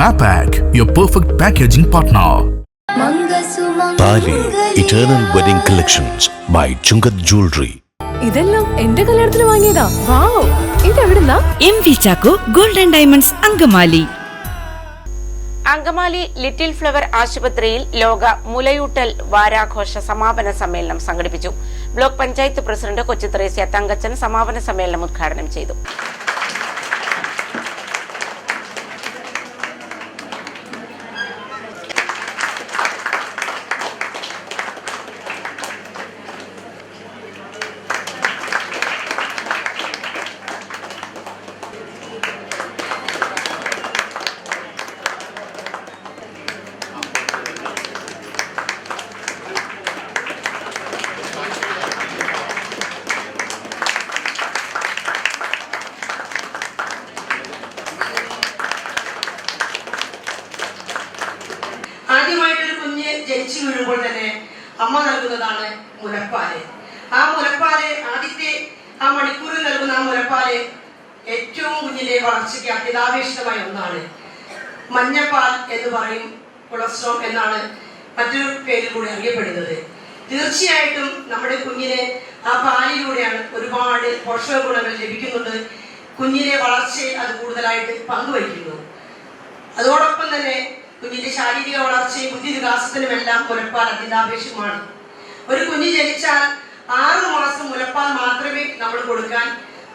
Mapac, your perfect packaging partner. Thali eternal wedding collections by Chungath jewellery ഇതെല്ലാം എന്റെ കല്യാണത്തിന് വാങ്ങിയതാ. വാവ്. ഇതെവിടുന്നാ? M V Chacko golden diamonds Angamaly. Angamaly Little Flower ആശുപത്രിയിൽ ലോക മുലയൂട്ടൽ വാരാഘോഷ സമാപന സമ്മേളനം സംഘടിപ്പിച്ചു. ബ്ലോക്ക് പഞ്ചായത്ത് പ്രസിഡന്റ് കൊച്ചി ത്രേസ്യ തങ്കച്ചൻ സമാപന സമ്മേളനം ഉദ്ഘാടനം ചെയ്തു ആദ്യമായിട്ടൊരു കുഞ്ഞ് ജനിച്ചു വീഴുമ്പോൾ തന്നെ അമ്മ നൽകുന്നതാണ് മുലപ്പാൽ. ആ മുലപ്പാൽ ആദ്യത്തെ ആ മണിക്കൂറിൽ നൽകുന്ന ആ മുലപ്പാൽ ഏറ്റവും കുഞ്ഞിന്റെ വളർച്ചയ്ക്ക് അത്യതാപേക്ഷിതമായ ഒന്നാണ്. മഞ്ഞപ്പാൽ എന്ന് പറയും കൊളസ്ട്രോൾ എന്നാണ് മറ്റൊരു പേരിൽ കൂടി അറിയപ്പെടുന്നത്. തീർച്ചയായിട്ടും നമ്മുടെ കുഞ്ഞിനെ ആ പാലിലൂടെയാണ് ഒരുപാട് പോഷക ഗുണങ്ങൾ ലഭിക്കുന്നത്. കുഞ്ഞിലെ വളർച്ചയിൽ അത് കൂടുതലായിട്ട് പങ്കുവയ്ക്കുന്നു അതോടൊപ്പം തന്നെ കുഞ്ഞിന്റെ ശാരീരിക വളർച്ചയും ബുദ്ധി വികാസത്തിനും എല്ലാം മുലപ്പാൽ അത്യന്താപേക്ഷമാണ് ഒരു കുഞ്ഞ് ജനിച്ചാൽ ആറു മാസം മുലപ്പാൽ മാത്രമേ നമ്മൾ കൊടുക്കാൻ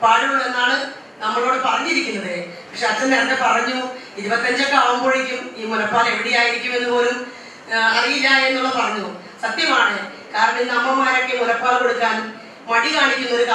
പാടുള്ളൂ എന്നാണ് നമ്മളോട് പറഞ്ഞിരിക്കുന്നത്. പക്ഷെ അച്ഛൻ നേരത്തെ പറഞ്ഞു ഇരുപത്തഞ്ചൊക്കെ ആവുമ്പോഴേക്കും ഈ മുലപ്പാൽ എവിടെയായിരിക്കും എന്ന് പോലും അറിയില്ല എന്നുള്ള പറഞ്ഞു. സത്യമാണ്. കാരണം ഇന്ന് അമ്മമാരൊക്കെ മുലപ്പാൽ കൊടുക്കാൻ കാണിക്കുന്ന ഒരു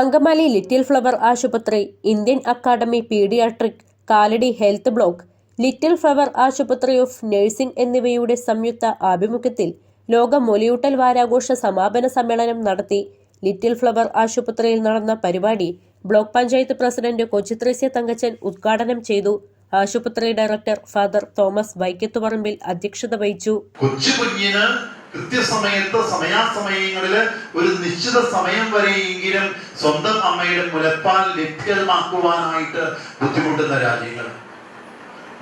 അങ്കമാലി ലിറ്റിൽ ഫ്ലവർ ആശുപത്രി Indian academy pediatric Kalady health block Little Flower ആശുപത്രി ഓഫ് നഴ്സിംഗ് എന്നിവയുടെ സംയുക്ത ആഭിമുഖ്യത്തിൽ ലോക മൊലിയൂട്ടൽ വാരാഘോഷ സമാപന സമ്മേളനം നടത്തി ലിറ്റിൽ ഫ്ലവർ ആശുപത്രിയിൽ നടന്ന പരിപാടി ബ്ലോക്ക് പഞ്ചായത്ത് പ്രസിഡന്റ് കൊച്ചിത്രേസ്യ തങ്കച്ചൻ ഉദ്ഘാടനം ചെയ്തു. ആശുപത്രി ഡയറക്ടർ ഫാദർ തോമസ് വൈക്കത്തുപറമ്പിൽ അധ്യക്ഷത വഹിച്ചു. കൊച്ചു കുഞ്ഞിന് കൃത്യസമയത്ത് സമയാസമയങ്ങളിൽ ഒരു നിശ്ചിത സമയം വരെയെങ്കിലും സ്വന്തം അമ്മയുടെ മുലപ്പാൽ ലഭ്യമാക്കുവാനായിട്ട് ബുദ്ധിമുട്ടുന്ന രാജ്യങ്ങൾ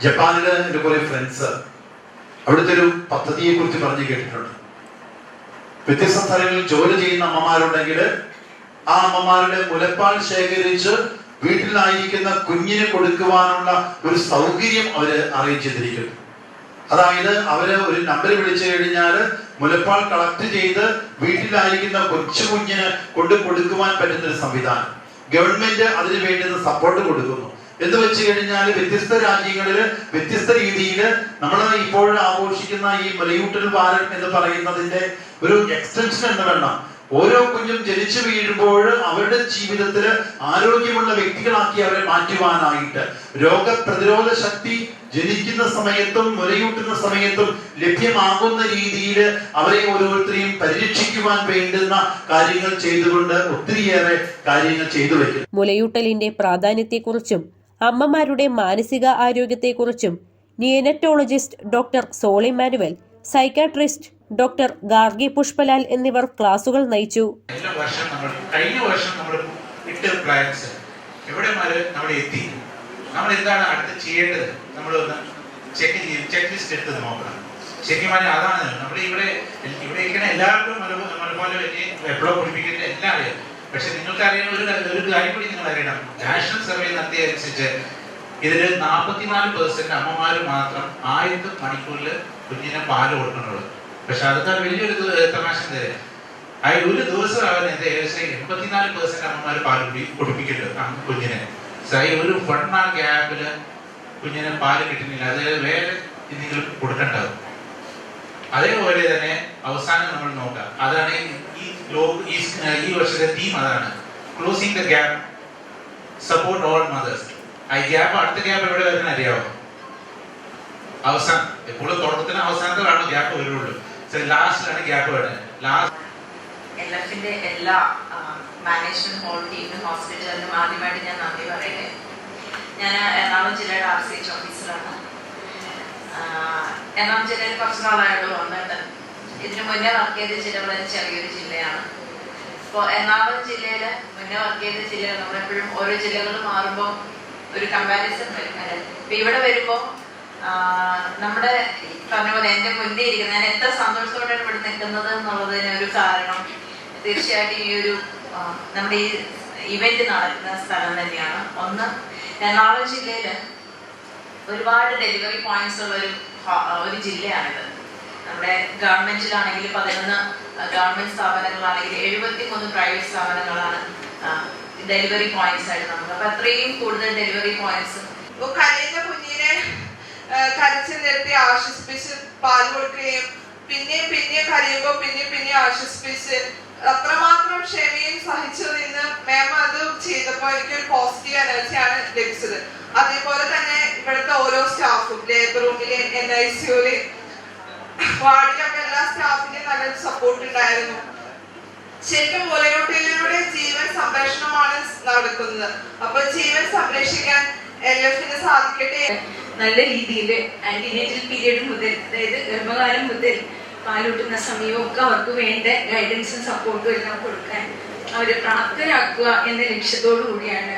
ജപ്പാനിൽ എന്റെ കുറെ ഫ്രണ്ട്സ് അവിടുത്തെ ഒരു പദ്ധതിയെ കുറിച്ച് പറഞ്ഞു കേട്ടിട്ടുണ്ട്. വ്യത്യസ്ത സ്ഥലങ്ങളിൽ ജോലി ചെയ്യുന്ന അമ്മമാരുണ്ടെങ്കിൽ ആ അമ്മമാരുടെ മുലപ്പാൽ ശേഖരിച്ച് വീട്ടിലായിരിക്കുന്ന കുഞ്ഞിന് കൊടുക്കുവാനുള്ള ഒരു സൗകര്യം അവർ അറേഞ്ച് ചെയ്തിരിക്കുന്നു. അതായത് അവർ ഒരു നമ്പർ വിളിച്ചു കഴിഞ്ഞാൽ മുലപ്പാൽ കളക്ട് ചെയ്ത് വീട്ടിലായിരിക്കുന്ന കൊച്ചു കുഞ്ഞിന് കൊണ്ട് കൊടുക്കുവാൻ പറ്റുന്ന ഒരു സംവിധാനം. ഗവൺമെന്റ് അതിന് വേണ്ടുന്ന സപ്പോർട്ട് കൊടുക്കുന്നു. എന്ന് വെച്ച് കഴിഞ്ഞാൽ വ്യത്യസ്ത രാജ്യങ്ങളിൽ വ്യത്യസ്ത രീതിയിൽ നമ്മൾ ഇപ്പോൾ ആഘോഷിക്കുന്ന ഈ മലയൂട്ടൽ വാരം എന്ന് പറയുന്നതിന്റെ ഒരു എക്സ്റ്റൻഷൻ എന്ന് വേണം. ഓരോ കുഞ്ഞും ജനിച്ചു വീഴുമ്പോൾ അവരുടെ ജീവിതത്തിൽ ആരോഗ്യമുള്ള വ്യക്തികളാക്കി അവരെ മാറ്റുവാനായിട്ട്. രോഗപ്രതിരോധ ശക്തി ജനിക്കുന്ന സമയത്തും മുലയൂട്ടുന്ന സമയത്തും ലഭ്യമാകുന്ന രീതിയിൽ അവരെ ഓരോരുത്തരെയും പരിരക്ഷിക്കുവാൻ വേണ്ടുന്ന കാര്യങ്ങൾ ചെയ്തുകൊണ്ട് ഒത്തിരിയേറെ കാര്യങ്ങൾ ചെയ്തു വയ്ക്കും മുലയൂട്ടലിന്റെ പ്രാധാന്യത്തെക്കുറിച്ചും അമ്മമാരുടെ മാനസിക ആരോഗ്യത്തെക്കുറിച്ചും neonatologist doctor Soly Manuel psychiatrist doctor Gargi Pushpalal എന്നിവർ ക്ലാസുകൾ നയിച്ചു. കഴിഞ്ഞ വർഷം നമ്മൾ ഇട്ട പ്ലാൻസ് എവിടെ നമ്മൾ എത്തി? നമ്മൾ എന്താണ് അടുത്ത് ചെയ്യേണ്ടത്? നമ്മൾ ചെക്ക് ചെയ്ത് ചെക്ക് ലിസ്റ്റ് എടുത്ത് നോക്കണം. ശരിക്കും അതാണ്. നമ്മൾ ഇവിടെ ഇവിടെ ഇരിക്കുന്ന എല്ലാവർക്കും അതുപോലെ വലിയ എപ്പോഴും കുടിപ്പിക്കുന്ന എല്ലാം അറിയാം പക്ഷെ നിങ്ങൾക്ക് അറിയുന്ന ഒരു ഒരു കാര്യം കൂടി നിങ്ങൾ അറിയണം. നാഷണൽ സർവേ നടത്തിയ അനുസരിച്ച് ഇതിൽ നാൽപ്പത്തിനാല് പെർസെന്റ് അമ്മമാർ മാത്രം ആയിരത്തി മണിക്കൂറിൽ കുഞ്ഞിനെ പാൽ കൊടുക്കുന്നുള്ളൂ. പക്ഷെ അതൊക്കെ വലിയൊരു തമാശ അതിൽ ആ ഒരു ദിവസം എന്താ ഏകദേശം എൺപത്തിനാല് പെർസെന്റ് അമ്മമാർ പാൽ കുടി കുടിപ്പിക്കുന്നുണ്ട് കുഞ്ഞിനെ. സോ ഈ ഒരു വൺ മാർ ഗ്യാപ്പിൽ കുഞ്ഞിന് പാൽ കിട്ടുന്നില്ല. അത് വേറെ നിങ്ങൾ കൊടുക്കേണ്ടത് അതേപോലെ തന്നെ അവസാനം നമ്മൾ നോക്കാം. അതാണ് ഈ സ്- ഈ വർഷത്തെ തീം അതാണ്. Closing the gap support all mothers ആ ഗ്യാപ്പ് അടുത്ത ഗ്യാപ്പ് എവിടെ വരുന്ന അറിയാവോ? അവസാനം എപ്പോഴും തുടക്കത്തിന് അവസാനത്തിലാണ് ഗ്യാപ്പ് വരുള്ളൂ. ലാസ്റ്റിലാണ് ഗ്യാപ്പ് വരുന്നത്. ലാസ്റ്റ് എൽ എല്ലാ മാനേജ്മെന്റ് ഹോൾ ടീമിനും ഹോസ്പിറ്റലിനും ആദ്യമായിട്ട് ഞാൻ നന്ദി പറയട്ടെ ഞാൻ എറണാകുളം ജില്ലയുടെ ആർ സി എച്ച് ഓഫീസറാണ് എറണാകുളം ജില്ലയിൽ കുറച്ച് നാളായുള്ളൂ. വന്നിട്ട് ഇതിനു മുന്നേ വർക്ക് ചെയ്ത ജില്ല വളരെ ചെറിയൊരു ജില്ലയാണ്. ഇപ്പോൾ എറണാകുളം ജില്ലയിൽ മുന്നേ വർക്ക് ചെയ്ത ജില്ലകൾ നമ്മളെപ്പോഴും ഓരോ ജില്ലകൾ മാറുമ്പോൾ ഒരു കമ്പാരിസൺ വരും. അല്ലെ? ഇപ്പൊ ഇവിടെ വരുമ്പോൾ നമ്മുടെ പറഞ്ഞ പോലെ എന്റെ മുന്നേ ഇരിക്കുന്ന ഞാൻ എത്ര സന്തോഷത്തോടെയാണ് ഇവിടെ നിൽക്കുന്നത് എന്നുള്ളതിന് ഒരു കാരണം തീർച്ചയായിട്ടും ഈ ഒരു നമ്മുടെ ഈ ഇവന്റ് നടക്കുന്ന സ്ഥലം തന്നെയാണ്. ഒന്ന് എറണാകുളം ജില്ലയിൽ ഒരുപാട് ഡെലിവറി പോയിന്റ്സ് ഉള്ള ഒരു ഒരു ജില്ലയാണിത്. നമ്മുടെ ഗവൺമെന്റിലാണെങ്കിൽ പതിനൊന്ന് ഗവൺമെന്റ് സ്ഥാപനങ്ങളാണെങ്കിൽ എഴുപത്തി മൂന്ന് പ്രൈവറ്റ് സ്ഥാപനങ്ങളാണ് ഡെലിവറി പോയിന്റ്സ് ആയിട്ട് നമുക്ക് അപ്പൊ അത്രയും കൂടുതൽ ഡെലിവറി പോയിന്റ്സ് ഇപ്പൊ കരയുന്ന കുഞ്ഞിനെ കരച്ചിൽ നിർത്തി ആശ്വസിപ്പിച്ച് പാൽ കൊടുക്കുകയും പിന്നെയും പിന്നെയും കരയുമ്പോ പിന്നെയും പിന്നെയും ആശ്വസിപ്പിച്ച് അത്രമാത്രം ക്ഷമയും സഹിച്ചു നിന്ന് മാം അത് ചെയ്തപ്പോൾ എനിക്കൊരു പോസിറ്റീവ് എനർജി ആണ് ലഭിച്ചത്. അതേപോലെ തന്നെ ഇവിടുത്തെ ഓരോ സ്റ്റാഫും ലേബർ റൂമിലെയും എൻ ഐ സിയുലെ വാർഡിലൊക്കെ എല്ലാ സ്റ്റാഫിന്റെയും നല്ലൊരു സപ്പോർട്ട് ഉണ്ടായിരുന്നു. ശരിക്കും മുലയൂട്ടലിലൂടെ ജീവൻ സംരക്ഷണമാണ് നടക്കുന്നത്. അപ്പൊ ജീവൻ സംരക്ഷിക്കാൻ എൽ എഫിന് സാധിക്കട്ടെ. നല്ല രീതിയിൽ ആന്റിനേറ്റൽ പീരീഡ് മുതൽ അതായത് ഗർഭകാലം മുതൽ പാലൂട്ടുന്ന സമയമൊക്കെ അവർക്ക് വേണ്ട ഗൈഡൻസും സപ്പോർട്ടും എല്ലാം കൊടുക്കാൻ അവരെ പ്രാപ്തരാക്കുക എന്ന ലക്ഷ്യത്തോടു കൂടിയാണ്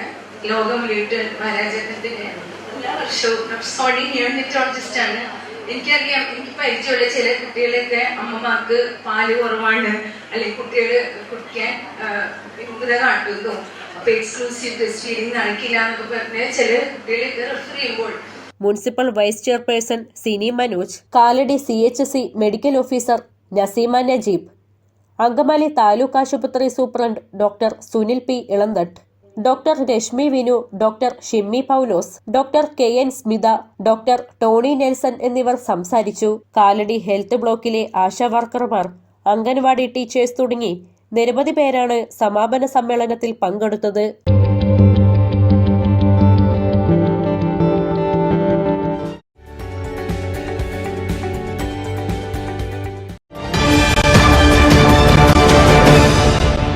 ലോകം ലീട്ട് വരാചരണത്തിന് എല്ലാ വർഷവും സോണി ന്യൂണിറ്റോളജിസ്റ്റ് ആണ്. എനിക്കറിയാം എനിക്ക് പരിചയമുള്ള ചില കുട്ടികളൊക്കെ അമ്മമാർക്ക് പാൽ കുറവാണ്. അല്ലെങ്കിൽ കുട്ടികൾ കുടിക്കാൻ വിമുഖത കാട്ടുന്നു. അപ്പൊ എക്സ്ക്ലൂസീവ് ബ്രസ്റ്റ് ഫീഡിങ് നടക്കില്ല എന്നൊക്കെ പറഞ്ഞ് ചില കുട്ടികളൊക്കെ റെഫർ ചെയ്യുമ്പോൾ. Municipal vice chairperson Sini Manoj Kalady C H C medical officer Naseema Najeeb Angamaly taluk ആശുപത്രി superintendent doctor Sunil P Ilanthatt. Doctor Reshmi Vinu doctor Shimmy Paulose doctor K N Smitha doctor Tony Nelson എന്നിവർ സംസാരിച്ചു. Kalady health ബ്ലോക്കിലെ ASHA വർക്കർമാർ anganwadi teachers തുടങ്ങി നിരവധി പേരാണ് സമാപന സമ്മേളനത്തിൽ പങ്കെടുത്തത്.